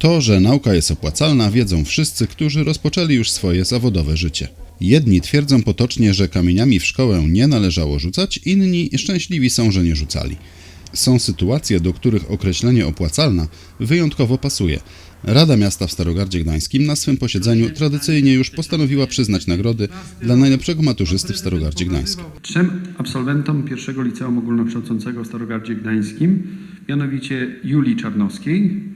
To, że nauka jest opłacalna, wiedzą wszyscy, którzy rozpoczęli już swoje zawodowe życie. Jedni twierdzą potocznie, że kamieniami w szkołę nie należało rzucać, inni szczęśliwi są, że nie rzucali. Są sytuacje, do których określenie opłacalna wyjątkowo pasuje. Rada Miasta w Starogardzie Gdańskim na swym posiedzeniu tradycyjnie już postanowiła przyznać nagrody dla najlepszego maturzysty w Starogardzie Gdańskim. Trzem absolwentom pierwszego liceum ogólnokształcącego w Starogardzie Gdańskim, mianowicie Julii Czarnowskiej,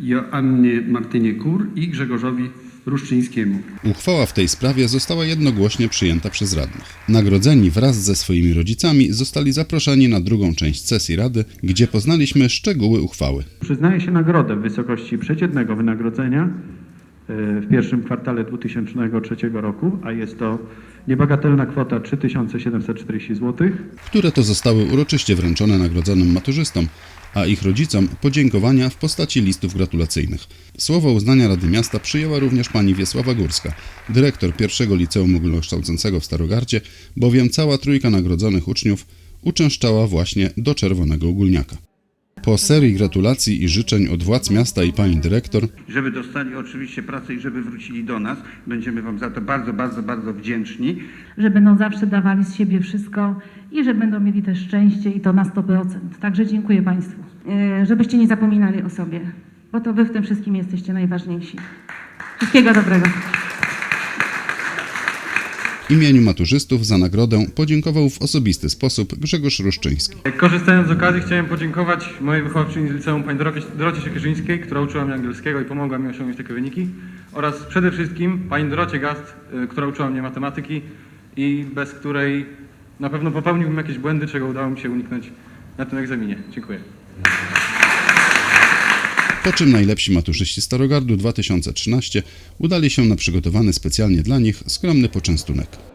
Joannie Martynie Kur i Grzegorzowi Ruszczyńskiemu. Uchwała w tej sprawie została jednogłośnie przyjęta przez radnych. Nagrodzeni wraz ze swoimi rodzicami zostali zaproszeni na drugą część sesji Rady, gdzie poznaliśmy szczegóły uchwały. Przyznaje się nagrodę w wysokości przeciętnego wynagrodzenia e, w pierwszym kwartale 2003 roku, a jest to niebagatelna kwota 3740 zł. które to zostały uroczyście wręczone nagrodzonym maturzystom, a ich rodzicom podziękowania w postaci listów gratulacyjnych. Słowo uznania Rady Miasta przyjęła również pani Wiesława Górska, dyrektor pierwszego liceum ogólnokształcącego w Starogardzie, bowiem cała trójka nagrodzonych uczniów uczęszczała właśnie do Czerwonego Ogólniaka. Po serii gratulacji i życzeń od władz miasta i pani dyrektor, żeby dostali oczywiście pracę i żeby wrócili do nas. Będziemy Wam za to bardzo, bardzo, bardzo wdzięczni. że będą zawsze dawali z siebie wszystko i że będą mieli też szczęście i to na 100%. Także dziękuję Państwu. E, Żebyście nie zapominali o sobie, bo to Wy w tym wszystkim jesteście najważniejsi. Wszystkiego dobrego. Imieniu maturzystów za nagrodę podziękował w osobisty sposób Grzegorz Ruszczyński. Korzystając z okazji chciałem podziękować mojej wychowawczyni z liceum pani Dorocie, Dorocie Siekierzyńskiej, która uczyła mnie angielskiego i pomogła mi osiągnąć takie wyniki oraz przede wszystkim pani Dorocie Gast, y, która uczyła mnie matematyki i bez której na pewno popełniłbym jakieś błędy, czego udało mi się uniknąć na tym egzaminie. Dziękuję. Po czym najlepsi maturzyści Starogardu 2013 udali się na przygotowany specjalnie dla nich skromny poczęstunek.